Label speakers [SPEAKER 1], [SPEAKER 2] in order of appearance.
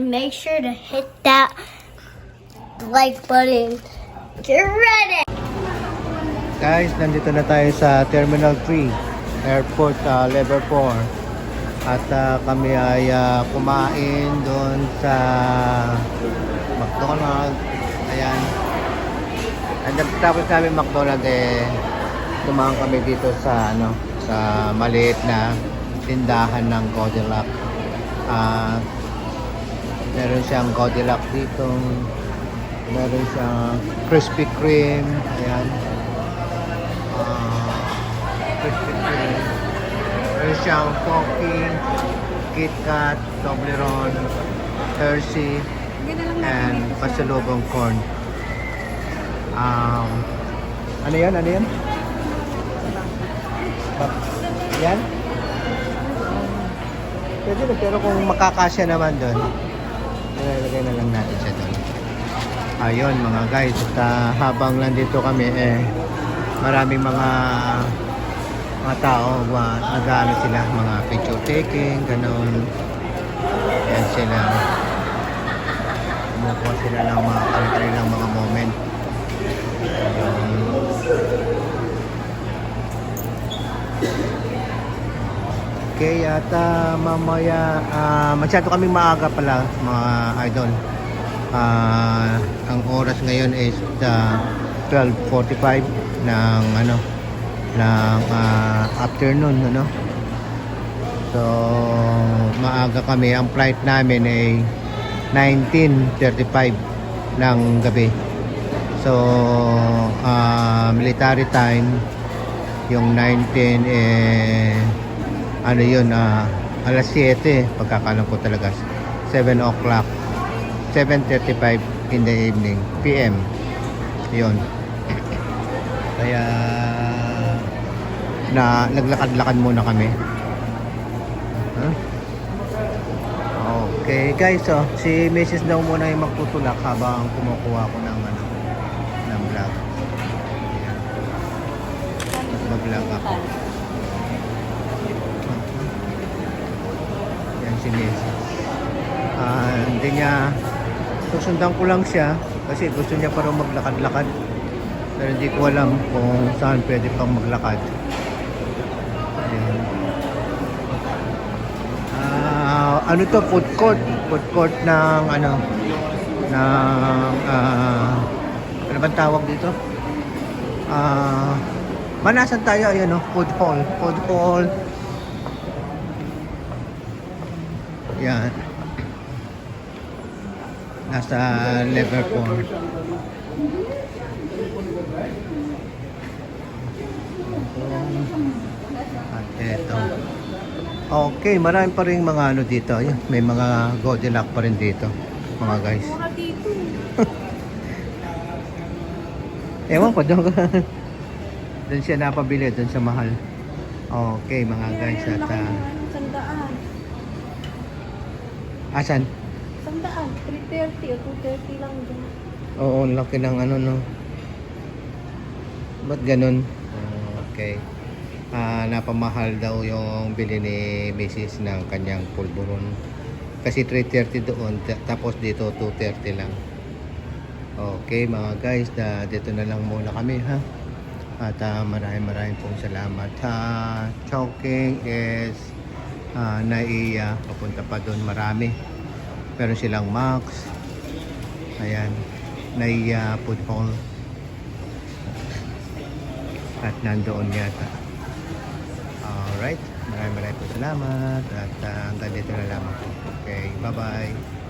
[SPEAKER 1] make sure to hit that like button. Get ready!
[SPEAKER 2] Guys, nandito na tayo sa Terminal 3, Airport uh, Level 4. At ah, kami ay ah, kumain doon sa McDonald's. Ayan. And tapos namin McDonald's eh, tumahan kami dito sa ano sa maliit na tindahan ng Codillac. Ah, meron siyang Codillac dito. Meron siyang Krispy Kreme. Ayan. Ah, Krispy Kreme. Meron siyang Pocky, Kit Kat, Toblerone, Hershey, and pasalubong corn. Um, ano yan? Ano yan? Yan? Pwede na, pero kung makakasya naman doon, ilalagay na lang natin siya doon. Ayun mga guys, at ah, habang nandito kami eh, maraming mga mga tao, uh, nag-ano sila, mga picture taking, ganun. Yan sila. Kumukuha sila ng mga kanilang mga moment. Okay, at ah, mamaya, ah, masyado kami maaga pala mga idol. Ah, ang oras ngayon is the 12:45 ng ano ng ah, afternoon ano. So maaga kami ang flight namin ay 19:35 ng gabi. So ah, military time yung 19 eh ano yun ah, alas 7 pagkakalam ko talaga 7 o'clock 7.35 in the evening, PM. Yun. Kaya na naglakad-lakad muna kami. Huh? Okay guys, so si Mrs. daw muna yung magtutulak habang kumukuha ko ng ano ng vlog. Mag-vlog ako. Si Mrs. Ah, hindi niya susundan ko lang siya kasi gusto niya parang maglakad-lakad. Pero hindi ko alam kung saan pwede pang maglakad. Ayan. Ah, ano to? Food court? Food court ng ano? Ng ah, ano bang tawag dito? Ah manasan tayo ayun no? Food hall. Food hall yan. Nasa 4 at eto. Okay marami pa rin mga ano dito. Ayun, may mga Goldilocks pa rin dito mga guys. Ewan ko doon doon siya napabili doon sa mahal. Okay mga guys at
[SPEAKER 3] Sandaan.
[SPEAKER 2] Asan
[SPEAKER 3] Sandaan. 330 o 230 lang dyan.
[SPEAKER 2] Oo, ang laki ng ano, no? Ba't ganun? Ah, okay. Ah, napamahal daw yung bili ni Mrs. ng kanyang pulburon. Kasi 330 doon, ta- tapos dito 230 lang. Okay mga guys, da, dito na lang muna kami ha. At ah, maraming maraming pong salamat. Ha, Chowking is ah, naiya, papunta pa doon marami. Meron silang Max. Ayan. Naiya football. At nandoon yata. Alright. Maraming maraming salamat. At ah, hanggang dito na lamang. Okay. Bye-bye.